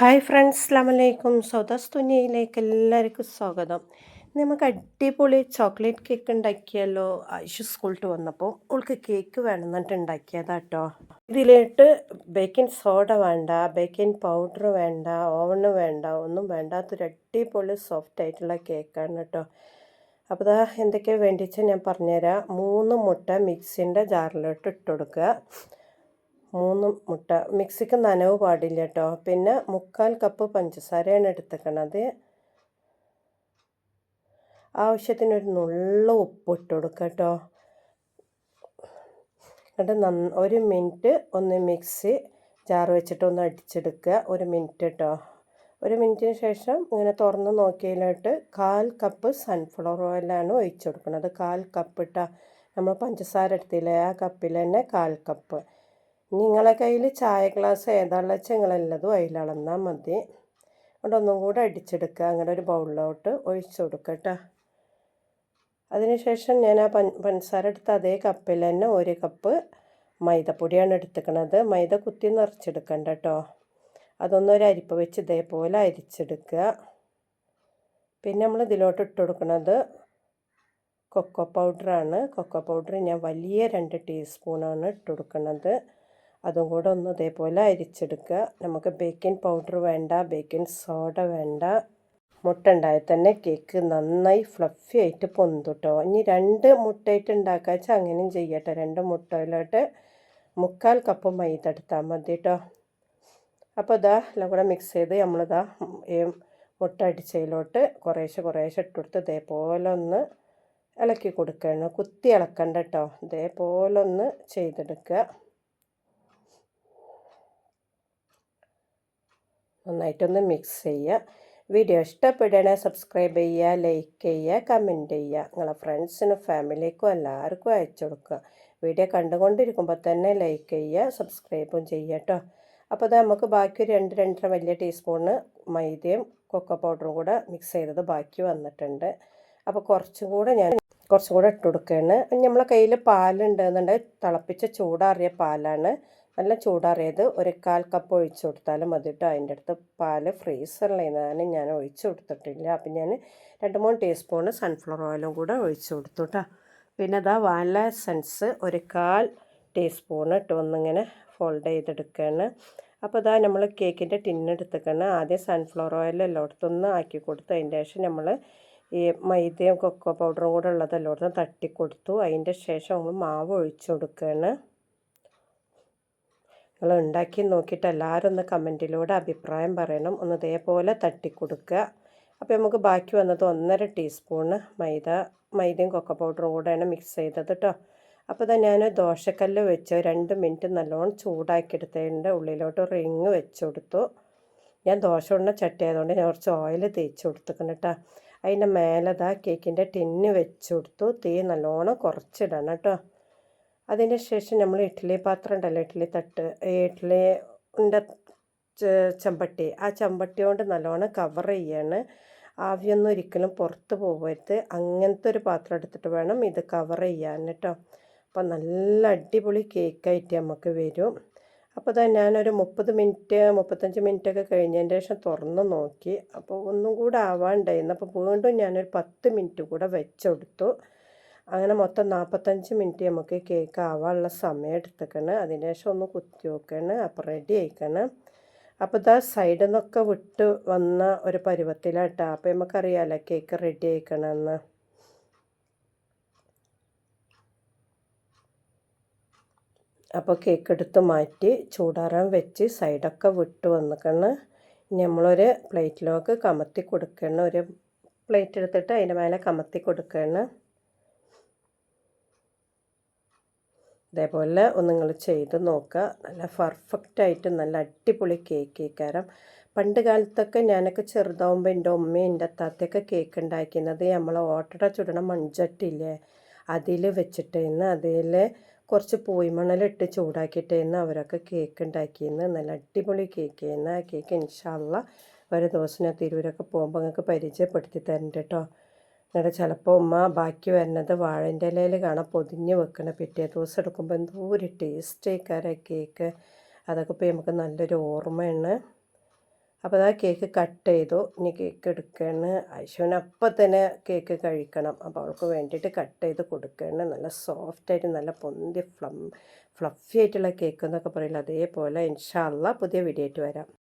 Hi friends അസ്ലാമലൈക്കും സൗദാസ് തുനിയയിലേക്ക് എല്ലാവർക്കും സ്വാഗതം. നമുക്ക് അടിപൊളി ചോക്ലേറ്റ് കേക്ക് ഉണ്ടാക്കിയല്ലോ. ആയിഷ് സ്കൂളിട്ട് വന്നപ്പോൾ ഓൾക്ക് കേക്ക് വേണമെന്നിട്ട് ഉണ്ടാക്കിയതാട്ടോ. ഇതിലേട്ട് ബേക്കിംഗ് സോഡ വേണ്ട ബേക്കിംഗ് പൗഡർ വേണ്ട ഓവണ് വേണ്ട ഒന്നും വേണ്ടാത്തൊരു അടിപൊളി സോഫ്റ്റ് ആയിട്ടുള്ള കേക്കാണ് കേട്ടോ അപ്പോൾ ഇതാ എന്തൊക്കെയാണ് വേണ്ടിച്ചാൽ ഞാൻ പറഞ്ഞുതരാം. മൂന്ന് മുട്ട മിക്സിന്റെ ജാറിലോട്ട് ഇട്ട് കൊടുക്കുക. മൂന്ന് മുട്ട. മിക്സിക്ക് നനവ് പാടില്ല കേട്ടോ പിന്നെ മുക്കാൽ കപ്പ് പഞ്ചസാരയാണ് എടുത്തേക്കണത്. ആവശ്യത്തിനൊരു നുള്ള ഉപ്പ് ഇട്ട് കൊടുക്കുക കേട്ടോ എന്നിട്ട് നന്ന ഒരു മിനിറ്റ് ഒന്ന് മിക്സി ജാർ വെച്ചിട്ട് ഒന്ന് അടിച്ചെടുക്കുക. ഒരു മിനിറ്റ് കേട്ടോ ഒരു മിനിറ്റിന് ശേഷം ഇങ്ങനെ തുറന്ന് നോക്കിയതിലോട്ട് കാൽ കപ്പ് സൺഫ്ലവർ ഓയിലാണ് ഒഴിച്ചു കൊടുക്കുന്നത് കാൽ കപ്പ് ഇട്ടാൽ നമ്മൾ പഞ്ചസാര എടുത്തില്ലേ? ആ കപ്പിൽ തന്നെ കാൽ കപ്പ്. നിങ്ങളെ കയ്യിൽ ചായ ഗ്ലാസ് ഏതാണെന്ന് വെച്ചാൽ നിങ്ങളെല്ലതും അതിലളന്നാൽ മതി. അതുകൊണ്ട് ഒന്നും കൂടെ അടിച്ചെടുക്കുക അങ്ങനെ ഒരു ബൗളിലോട്ട് ഒഴിച്ചു കൊടുക്കുക കേട്ടോ അതിനുശേഷം ഞാൻ ആ പൻ പഞ്ചസാര എടുത്ത അതേ കപ്പിൽ തന്നെ ഒരു കപ്പ് മൈദപ്പൊടിയാണ് എടുത്തുക്കണത്. മൈദ കുത്തി നിറച്ചെടുക്കണ്ട കേട്ടോ അതൊന്നൊരു അരിപ്പ വെച്ച് ഇതേപോലെ അരിച്ചെടുക്കുക പിന്നെ നമ്മൾ ഇതിലോട്ട് ഇട്ട് കൊടുക്കുന്നത് കൊക്കോ പൗഡറാണ്. കൊക്കോ പൗഡർ ഞാൻ വലിയ രണ്ട് ടീസ്പൂണാണ് ഇട്ട് കൊടുക്കുന്നത് അതും കൂടെ ഒന്ന് ഇതേപോലെ അരിച്ചെടുക്കുക. നമുക്ക് ബേക്കിംഗ് പൗഡർ വേണ്ട ബേക്കിംഗ് സോഡ വേണ്ട. മുട്ട ഉണ്ടായാൽ തന്നെ കേക്ക് നന്നായി ഫ്ലഫി ആയിട്ട് പൊന്തുട്ടോ ഇനി രണ്ട് മുട്ടയിട്ട് ഉണ്ടാക്കുക വെച്ചാൽ അങ്ങനെയും ചെയ്യട്ടെ രണ്ട് മുട്ടയിലോട്ട് മുക്കാൽ കപ്പ് മൈദ എടുത്താൽ മതി കേട്ടോ അപ്പോൾ ഇതാ എല്ലാം കൂടെ മിക്സ് ചെയ്ത് നമ്മളിതാ മുട്ട അടിച്ചതിലോട്ട് കുറേശ്ശെ കുറേശ്ശെ ഇട്ടുകൊടുത്ത് ഇതേപോലെ ഒന്ന് ഇളക്കി കൊടുക്കണം കുത്തി ഇളക്കണ്ട കേട്ടോ ഇതേപോലെ ഒന്ന് ചെയ്തെടുക്കുക. നന്നായിട്ടൊന്ന് മിക്സ് ചെയ്യുക. വീഡിയോ ഇഷ്ടപ്പെടണേ സബ്സ്ക്രൈബ് ചെയ്യുക ലൈക്ക് ചെയ്യുക കമന്റ് ചെയ്യുക. നിങ്ങളെ ഫ്രണ്ട്സിനും ഫാമിലിക്കും എല്ലാവർക്കും അയച്ചു കൊടുക്കുക. വീഡിയോ കണ്ടുകൊണ്ടിരിക്കുമ്പോൾ തന്നെ ലൈക്ക് ചെയ്യുക സബ്സ്ക്രൈബും ചെയ്യുക കേട്ടോ അപ്പോൾ അത് നമുക്ക് ബാക്കി ഒരു രണ്ട് രണ്ടര വലിയ ടീസ്പൂണ് മൈദയും കൊക്കോ പൗഡറും കൂടെ മിക്സ് ചെയ്തത് ബാക്കി വന്നിട്ടുണ്ട്. അപ്പോൾ കുറച്ചും കൂടെ ഞാൻ കുറച്ചും കൂടെ ഇട്ട് കൊടുക്കുകയാണ്. നമ്മളെ കയ്യിൽ പാലുണ്ടെന്നുണ്ടെങ്കിൽ തിളപ്പിച്ച ചൂടാറിയ പാലാണ്. നല്ല ചൂടാറിയത് ഒരു കാൽ കപ്പ് ഒഴിച്ചു കൊടുത്താലും മതി കേട്ടോ അതിന്റെ അടുത്ത് പാൽ ഫ്രീസറിലിരുന്നാലും ഞാൻ ഒഴിച്ചു കൊടുത്തിട്ടില്ല. അപ്പം ഞാൻ രണ്ട് മൂന്ന് ടീസ്പൂൺ സൺഫ്ലവർ ഓയിലും കൂടെ ഒഴിച്ചു കൊടുത്തു കേട്ടോ പിന്നെ അതാ വാനില എസൻസ് ഒരു കാൽ ടീസ്പൂൺ ഇട്ട് ഒന്നിങ്ങനെ ഫോൾഡ് ചെയ്തെടുക്കുകയാണ് അപ്പോൾ ഇതാ നമ്മൾ കേക്കിന്റെ ടിന്നെടുത്തേക്കാണ് ആദ്യം സൺഫ്ലവർ ഓയിൽ എല്ലായിടത്തുനിന്ന് ആക്കി കൊടുത്തു അതിന്റെ ശേഷം നമ്മൾ ഈ മൈദയും കൊക്കോ പൗഡറും കൂടെ ഉള്ളത് എല്ലായിടത്തും തട്ടിക്കൊടുത്തു അതിന്റെ ശേഷം നമ്മൾ മാവ് ഒഴിച്ചു കൊടുക്കുകയാണ് നിങ്ങൾ ഉണ്ടാക്കി നോക്കിയിട്ട് എല്ലാവരും ഒന്ന് കമന്റിലൂടെ അഭിപ്രായം പറയണം. ഒന്ന് ഇതേപോലെ തട്ടിക്കൊടുക്കുക. അപ്പോൾ നമുക്ക് ബാക്കി വന്നത് ഒന്നര ടീസ്പൂണ് മൈദ മൈദയും കൊക്ക പൗഡറും കൂടെയാണ് മിക്സ് ചെയ്തത് കേട്ടോ അപ്പോൾ തന്നെ ഞാൻ ദോശക്കല്ല് വെച്ച് രണ്ട് മിനിറ്റ് നല്ലോണം ചൂടാക്കിയെടുത്തതിന്റെ ഉള്ളിലോട്ട് റിങ് വെച്ച് ഞാൻ ദോശ ഉണ്ണ ചട്ടി ആയതുകൊണ്ട് ഞാൻ കുറച്ച് ഓയിൽ തേച്ച് കൊടുത്തിക്കണം കേട്ടോ അതിന്റെ ദാ കേക്കിന്റെ ടിന്ന് വെച്ച് കൊടുത്തു. തീ നല്ലോണം കുറച്ചിടണം കേട്ടോ അതിന് ശേഷം നമ്മൾ ഇഡ്ഡലി പാത്രം ഉണ്ടല്ലോ ഇഡ്ഡലി തട്ട് ഇഡ്ഡലി ഉണ്ട ചെമ്പട്ടി. ആ ചെമ്പട്ടി കൊണ്ട് നല്ലോണം കവർ ചെയ്യാണ്. ആവിയൊന്നും ഒരിക്കലും പുറത്ത് പോകരുത് അങ്ങനത്തെ ഒരു പാത്രം എടുത്തിട്ട് വേണം ഇത് കവർ ചെയ്യാൻ കേട്ടോ. അപ്പോൾ നല്ല അടിപൊളി കേക്കായിട്ട് നമുക്ക് വരും. അപ്പോൾ തന്നെ ഞാനൊരു മുപ്പത് മിനിറ്റ് മുപ്പത്തഞ്ച് മിനിറ്റൊക്കെ കഴിഞ്ഞതിന് ശേഷം തുറന്ന് നോക്കി. അപ്പോൾ ഒന്നും കൂടെ ആവാണ്ടായിരുന്നു. അപ്പോൾ വീണ്ടും ഞാനൊരു പത്ത് മിനിറ്റ് കൂടെ വെച്ചെടുത്തു അങ്ങനെ മൊത്തം നാൽപ്പത്തഞ്ച് മിനിറ്റ് നമുക്ക് കേക്ക് ആവാനുള്ള സമയം എടുത്തേക്കണ്. അതിന് ശേഷം ഒന്ന് കുത്തി വെക്കണം അപ്പോൾ റെഡി ആയിക്കണം. അപ്പോൾ ഇതാ സൈഡിൽ നിന്നൊക്കെ വിട്ട് വന്ന ഒരു പരുവത്തിലാട്ടോ. അപ്പോൾ നമുക്കറിയാമല്ലോ കേക്ക് റെഡി ആയിക്കണമെന്ന് അപ്പോൾ കേക്ക് എടുത്ത് മാറ്റി ചൂടാറാൻ വെച്ച് സൈഡൊക്കെ വിട്ട് വന്നിക്കണം. നമ്മളൊരു പ്ലേറ്റിലേക്ക് കമത്തി കൊടുക്കണം. ഒരു പ്ലേറ്റ് എടുത്തിട്ട് അതിന്റെ മേലെ കമത്തി കൊടുക്കണം. ഇതേപോലെ ഒന്ന് നിങ്ങൾ ചെയ്ത് നോക്കുക നല്ല പെർഫെക്റ്റായിട്ട് നല്ല അടിപൊളി കേക്ക് കേക്കാരം പണ്ട് കാലത്തൊക്കെ ഞാനൊക്കെ ചെറുതാവുമ്പോൾ എന്റെ ഉമ്മയും എന്റെ അത്താത്തൊക്കെ കേക്ക് ഉണ്ടാക്കുന്നത് നമ്മൾ ഓട്ടട ചുടണ മൺചട്ടില്ലേ അതിൽ വെച്ചിട്ടേന്ന് അതിൽ കുറച്ച് പൂയിമണലിട്ട് ചൂടാക്കിയിട്ടേന്ന് അവരൊക്കെ കേക്ക് ഉണ്ടാക്കിയെന്ന് നല്ല അടിപൊളി കേക്ക് ചെയ്യുന്ന ആ കേക്ക് ഇൻഷാല്ല ഒരു ദിവസം ഞാൻ തിരൂരൊക്കെ പോകുമ്പോൾ നിങ്ങൾക്ക് പരിചയപ്പെടുത്തി തരണ്ട കേട്ടോ എന്നിട്ട് ചിലപ്പോൾ ഉമ്മ ബാക്കി വരുന്നത് വാഴന്റെ ഇലയിൽ കാണാൻ പൊതിഞ്ഞ് വെക്കണം. പിറ്റേ ദിവസം എടുക്കുമ്പോൾ എന്തോ ഒരു ടേസ്റ്റ് ആയിക്കാരെ കേക്ക് അതൊക്കെ ഇപ്പോൾ നമുക്ക് നല്ലൊരു ഓർമ്മയാണ്. അപ്പോൾ അതാ കേക്ക് കട്ട് ചെയ്തു. ഇനി കേക്ക് എടുക്കുകയാണ് ഐശുവിന് അപ്പം തന്നെ കേക്ക് കഴിക്കണം. അപ്പോൾ അവൾക്ക് വേണ്ടിയിട്ട് കട്ട് ചെയ്ത് കൊടുക്കുകയാണ് നല്ല സോഫ്റ്റായിട്ട് നല്ല പൊന്തി ഫ്ലം ഫ്ലഫി ആയിട്ടുള്ള കേക്ക് എന്നൊക്കെ പറയില്ല? അതേപോലെ ഇൻഷാല്ല പുതിയ വീഡിയോ ആയിട്ട് വരാം.